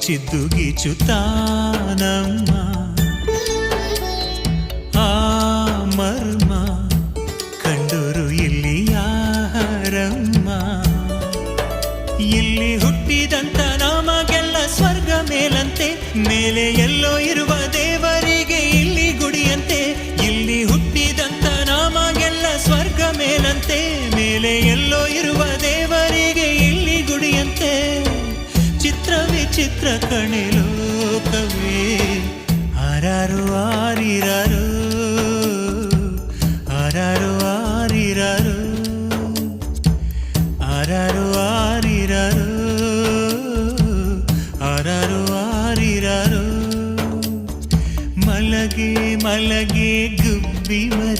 ಚಿದ್ದುಗೀಚುತ್ತಾನಮ್ಮ. ಆ ಮರ್ಮ ಕಂಡೂರು ಇಲ್ಲಿ ಯಾರಮ್ಮ? ಇಲ್ಲಿ ಹುಟ್ಟಿದಂತ ನಮಗೆಲ್ಲ ಸ್ವರ್ಗ ಮೇಲಂತೆ, ಮೇಲೆ ಎಲ್ಲೋ ಇರುವ ದೇವರಿಗೆ ಇಲ್ಲಿ ಗುಡಿಯಂತೆ. ಇಲ್ಲಿ ಹುಟ್ಟಿದಂತ ನಮಗೆಲ್ಲ ಸ್ವರ್ಗ ಮೇಲಂತೆ, ಮೇಲೆ చిత్ర విచిత్ర కణి కవి ఆరారు ఆరిరారు ఆరారు ఆరిరారు ఆరారు ఆరిరారు ఆరారు ఆరిరారు. మలగే మలగే గుబ్బి మరి